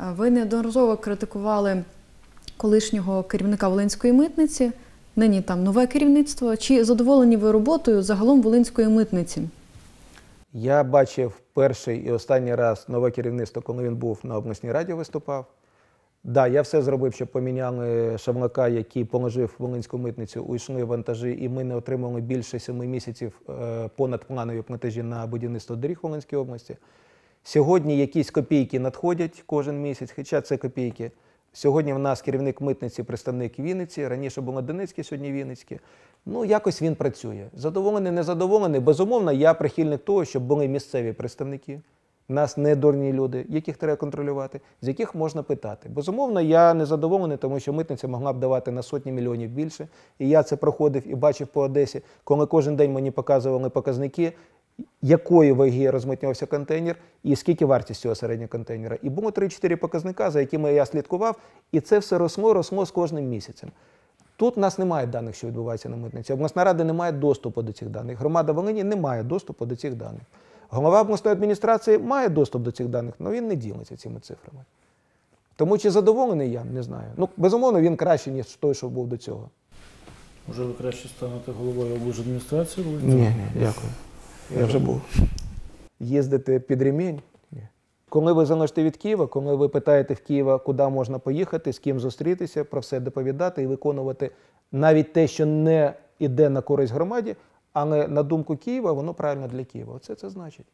Е, Ви неодноразово критикували колишнього керівника Волинської митниці. Нині там нове керівництво. Чи задоволені ви роботою загалом Волинської митниці? Я бачив перший і останній раз нове керівництво, коли він був на обласній раді виступав. Да, я все зробив, щоб поміняли Шавлака, який положив Волинську митницю, уйшли вантажі, і ми не отримали більше семи місяців е, понадпланові платежі на будівництво доріг в Волинській області. Сьогодні якісь копійки надходять кожен місяць, хоча це копійки. Сьогодні в нас керівник митниці, представник Вінниці. Раніше було Донецьке, сьогодні Вінницьке. Ну, якось він працює. Задоволений, незадоволений. Безумовно, я прихильник того, щоб були місцеві представники. Нас не дурні люди, яких треба контролювати, з яких можна питати. Безумовно, я не задоволений, тому що митниця могла б давати на сотні мільйонів більше. І я це проходив і бачив по Одесі, коли кожен день мені показували показники, якої ваги розмитнювався контейнер і скільки вартість цього середнього контейнера. І було 3-4 показника, за якими я слідкував, і це все росло, росло з кожним місяцем. Тут у нас немає даних, що відбувається на митниці. Обласна рада не має доступу до цих даних. Громада Волині не має доступу до цих даних. Голова обласної адміністрації має доступ до цих даних, але він не ділиться цими цифрами. Тому чи задоволений я, не знаю. Ну, безумовно, він кращий, ніж той, що був до цього. Може, ви краще станете головою облдержадміністрації? Ні, ні, дякую. Я вже був. Їздити під ремінь? Коли ви залежите від Києва, коли ви питаєте в Києва, куди можна поїхати, з ким зустрітися, про все доповідати і виконувати навіть те, що не йде на користь громаді, але на думку Києва, воно правильно для Києва. Оце це значить.